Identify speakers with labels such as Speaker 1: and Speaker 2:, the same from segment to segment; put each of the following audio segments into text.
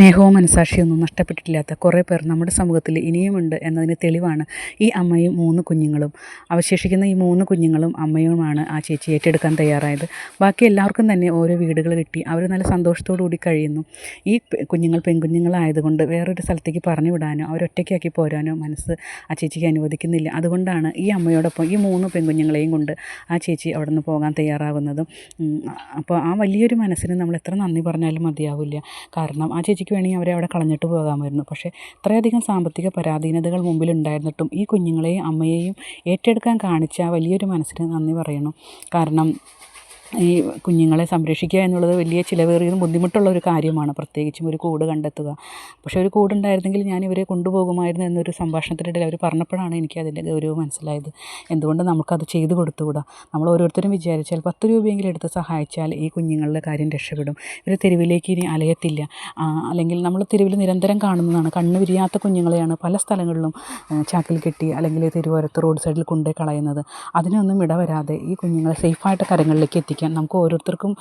Speaker 1: സ്നേഹവും മനസാക്ഷിയൊന്നും നഷ്ടപ്പെട്ടിട്ടില്ലാത്ത കുറേ പേർ നമ്മുടെ സമൂഹത്തിൽ ഇനിയുമുണ്ട് എന്നതിന് തെളിവാണ് ഈ അമ്മയും മൂന്ന് കുഞ്ഞുങ്ങളും. അവശേഷിക്കുന്ന ഈ മൂന്ന് കുഞ്ഞുങ്ങളും അമ്മയുമാണ് ആ ചേച്ചി ഏറ്റെടുക്കാൻ തയ്യാറായത്. ബാക്കി എല്ലാവർക്കും തന്നെ ഓരോ വീടുകൾ കിട്ടി അവർ നല്ല സന്തോഷത്തോടു കൂടി കഴിയുന്നു. ഈ കുഞ്ഞുങ്ങൾ പെൺകുഞ്ഞുങ്ങളായതുകൊണ്ട് വേറൊരു സ്ഥലത്തേക്ക് പറഞ്ഞു വിടാനോ അവരൊറ്റയ്ക്കാക്കി പോരാനോ മനസ്സ് ആ ചേച്ചിക്ക് അനുവദിക്കുന്നില്ല. അതുകൊണ്ടാണ് ഈ അമ്മയോടൊപ്പം ഈ മൂന്ന് പെൺകുഞ്ഞുങ്ങളെയും കൊണ്ട് ആ ചേച്ചി അവിടെ നിന്ന് പോകാൻ തയ്യാറാകുന്നതും അപ്പോൾ ആ വലിയൊരു മനസ്സിന് നമ്മൾ എത്ര നന്ദി പറഞ്ഞാലും മതിയാവില്ല. കാരണം ആ ചേച്ചിക്ക് വേണമെങ്കിൽ അവരെ അവിടെ കളഞ്ഞിട്ട് പോകാമായിരുന്നു. പക്ഷേ ഇത്രയധികം സാമ്പത്തിക പരാധീനതകൾ മുമ്പിലുണ്ടായിരുന്നിട്ടും ഈ കുഞ്ഞുങ്ങളെയും അമ്മയെയും ഏറ്റെടുക്കാൻ കാണിച്ച വലിയൊരു മനസ്സിന് നന്ദി പറയണം. കാരണം ഈ കുഞ്ഞുങ്ങളെ സംരക്ഷിക്കുക എന്നുള്ളത് വലിയ ചിലവേറിയതും ബുദ്ധിമുട്ടുള്ള ഒരു കാര്യമാണ്. പ്രത്യേകിച്ചും ഒരു കൂട് കണ്ടെത്തുക. പക്ഷേ ഒരു കൂടുണ്ടായിരുന്നെങ്കിൽ ഇവരെ കൊണ്ടുപോകുമായിരുന്നു എന്നൊരു സംഭാഷണത്തിനിടയിൽ അവർ പറഞ്ഞപ്പോഴാണ് എനിക്ക് അതിന്റെ ഗൗരവം മനസ്സിലായത്. എന്തുകൊണ്ട് നമുക്കത് ചെയ്തു കൊടുത്തുകൂടാ? നമ്മൾ ഓരോരുത്തരും വിചാരിച്ചാൽ പത്ത് രൂപയെങ്കിലും എടുത്ത് സഹായിച്ചാൽ ഈ കുഞ്ഞുങ്ങളുടെ കാര്യം രക്ഷപ്പെടും. ഇവർ തെരുവിലേക്ക് ഇനി അലയത്തില്ല. അല്ലെങ്കിൽ നമ്മൾ തെരുവിൽ നിരന്തരം കാണുന്നതാണ്. കണ്ണ് വിരിയാത്ത കുഞ്ഞുങ്ങളെയാണ് പല സ്ഥലങ്ങളിലും ചാക്കിൽ കെട്ടി അല്ലെങ്കിൽ തെരുവോരത്ത് റോഡ് സൈഡിൽ കൊണ്ടുപോയി കളയുന്നത്. അതിനൊന്നും ഇടവരാതെ ഈ കുഞ്ഞുങ്ങളെ സേഫായിട്ട് കരങ്ങളിലേക്ക് എത്തിക്കാൻ നമുക്ക് ഓരോരുത്തർക്കും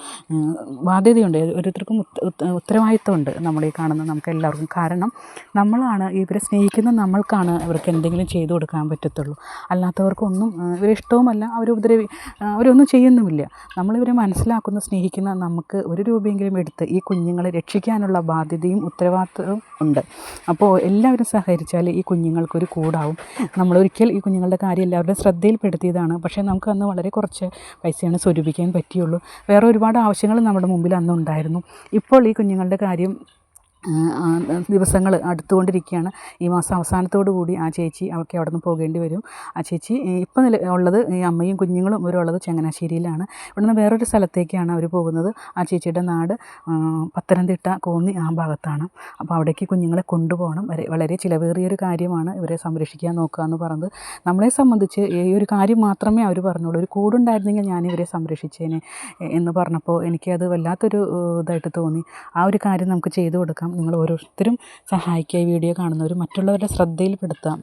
Speaker 1: ബാധ്യതയുണ്ട്. ഓരോരുത്തർക്കും ഉത്തരവാദിത്തമുണ്ട് നമ്മൾ ഈ കാണുന്ന നമുക്ക് എല്ലാവർക്കും. കാരണം നമ്മളാണ് ഇവരെ സ്നേഹിക്കുന്ന നമ്മൾക്കാണ് ഇവർക്ക് എന്തെങ്കിലും ചെയ്തു കൊടുക്കാൻ പറ്റത്തുള്ളൂ. അല്ലാത്തവർക്കൊന്നും ഇവരെ ഇഷ്ടവുമല്ല. അവർ ഉപദ്രവി അവരൊന്നും ചെയ്യുന്നുമില്ല. നമ്മളിവരെ മനസ്സിലാക്കുന്ന സ്നേഹിക്കുന്ന നമുക്ക് ഒരു രൂപയെങ്കിലും എടുത്ത് ഈ കുഞ്ഞുങ്ങളെ രക്ഷിക്കാനുള്ള ബാധ്യതയും ഉത്തരവാദിത്തവും ഉണ്ട്. അപ്പോൾ എല്ലാവരും സഹകരിച്ചാൽ ഈ കുഞ്ഞുങ്ങൾക്കൊരു കൂടാവും. നമ്മളൊരിക്കൽ ഈ കുഞ്ഞുങ്ങളുടെ കാര്യം എല്ലാവരുടെയും ശ്രദ്ധയിൽപ്പെടുത്തിയതാണ്. പക്ഷേ നമുക്ക് അന്ന് വളരെ കുറച്ച് പൈസയാണ് സ്വരൂപിക്കാൻ പറ്റിയുള്ളൂ. വേറെ ഒരുപാട് ആവശ്യങ്ങൾ നമ്മുടെ മുമ്പിൽ അന്നുണ്ടായിരുന്നു. ഇപ്പോൾ ഈ കുഞ്ഞുങ്ങളുടെ കാര്യം ദിവസങ്ങൾ അടുത്തുകൊണ്ടിരിക്കുകയാണ്. ഈ മാസം അവസാനത്തോടു കൂടി ആ ചേച്ചി അവൾക്ക് അവിടെ നിന്ന് പോകേണ്ടി വരും? ആ ചേച്ചി ഇപ്പം നില ഉള്ളത് ഈ അമ്മയും കുഞ്ഞുങ്ങളും ഇവരുള്ളത് ചങ്ങനാശ്ശേരിയിലാണ്. ഇവിടെ നിന്ന് വേറൊരു സ്ഥലത്തേക്കാണ് അവർ പോകുന്നത്. ആ ചേച്ചിയുടെ നാട് പത്തനംതിട്ട കോന്നി ആ ഭാഗത്താണ്. അപ്പോൾ അവിടേക്ക് കുഞ്ഞുങ്ങളെ കൊണ്ടുപോകണം. വളരെ ചിലവേറിയൊരു കാര്യമാണ് ഇവരെ സംരക്ഷിക്കാൻ നോക്കുക എന്ന് പറയുന്നത് നമ്മളെ സംബന്ധിച്ച് ഈ ഒരു കാര്യം മാത്രമേ അവർ പറഞ്ഞുള്ളൂ. ഒരു കൂടുണ്ടായിരുന്നെങ്കിൽ ഞാൻ ഇവരെ സംരക്ഷിച്ചേനെ എന്ന് പറഞ്ഞപ്പോൾ എനിക്കത് വല്ലാത്തൊരു ഇതായിട്ട് തോന്നി. ആ ഒരു കാര്യം നമുക്ക് ചെയ്തു കൊടുക്കാം. നിങ്ങൾ ഓരോരുത്തരും സഹായിക്കുക ഈ വീഡിയോ കാണുന്നവർ മറ്റുള്ളവരുടെ ശ്രദ്ധയിൽപ്പെടുത്താം.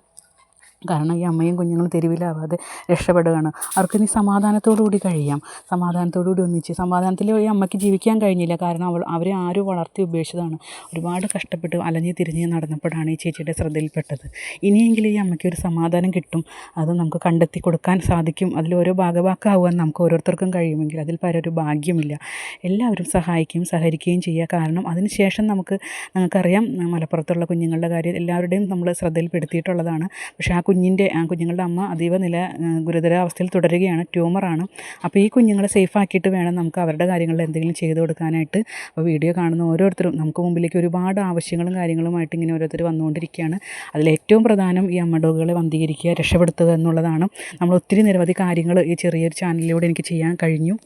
Speaker 1: കാരണം ഈ അമ്മയും കുഞ്ഞുങ്ങളും തെരുവിലാവാതെ രക്ഷപ്പെടുകയാണ്. അവർക്ക് ഇനി സമാധാനത്തോടു കൂടി കഴിയാം. സമാധാനത്തോടു കൂടി ഒന്നിച്ച്. സമാധാനത്തിൽ ഈ അമ്മയ്ക്ക് ജീവിക്കാൻ കഴിഞ്ഞില്ല. കാരണം അവൾ അവരെ ആരും വളർത്തി ഉപേക്ഷിച്ചതാണ്. ഒരുപാട് കഷ്ടപ്പെട്ട് അലഞ്ഞ് തിരിഞ്ഞ് നടന്നപ്പോഴാണ് ഈ ചേച്ചിയുടെ ശ്രദ്ധയിൽപ്പെട്ടത്. ഇനിയെങ്കിലും ഈ അമ്മയ്ക്ക് ഒരു സമാധാനം കിട്ടും. അത് നമുക്ക് കണ്ടെത്തി കൊടുക്കാൻ സാധിക്കും. അതിൽ ഓരോ ഭാഗവാക്കാവാൻ നമുക്ക് ഓരോരുത്തർക്കും കഴിയുമെങ്കിൽ അതിൽ പര ഒരു ഭാഗ്യമില്ല. എല്ലാവരും സഹായിക്കുകയും സഹകരിക്കുകയും ചെയ്യുക. കാരണം അതിനുശേഷം നമുക്ക് നമുക്കറിയാം മലപ്പുറത്തുള്ള കുഞ്ഞുങ്ങളുടെ കാര്യം എല്ലാവരുടെയും നമ്മൾ ശ്രദ്ധയിൽപ്പെടുത്തിയിട്ടുള്ളതാണ്. പക്ഷേ ആ കുഞ്ഞിന്റെ കുഞ്ഞുങ്ങളുടെ അമ്മ അതീവ നില ഗുരുതരാവസ്ഥയിൽ തുടരുകയാണ് ട്യൂമറാണ്. അപ്പോൾ ഈ കുഞ്ഞുങ്ങളെ സേഫ് ആക്കിയിട്ട് വേണം നമുക്ക് അവരുടെ കാര്യങ്ങളിൽ എന്തെങ്കിലും ചെയ്തു കൊടുക്കാനായിട്ട്. അപ്പോൾ വീഡിയോ കാണുന്ന ഓരോരുത്തരും നമുക്ക് മുമ്പിലേക്ക് ഒരുപാട് ആവശ്യങ്ങളും കാര്യങ്ങളുമായിട്ട് ഇങ്ങനെ ഓരോരുത്തർ വന്നുകൊണ്ടിരിക്കുകയാണ്. അതിലേറ്റവും പ്രധാനം ഈ അമ്മ ഡോഗുകളെ വന്ധീകരിക്കുക രക്ഷപ്പെടുത്തുക എന്നുള്ളതാണ്. നമ്മൾ ഒത്തിരി നിരവധി കാര്യങ്ങൾ ഈ ചെറിയൊരു ചാനലിലൂടെ എനിക്ക് ചെയ്യാൻ കഴിഞ്ഞു.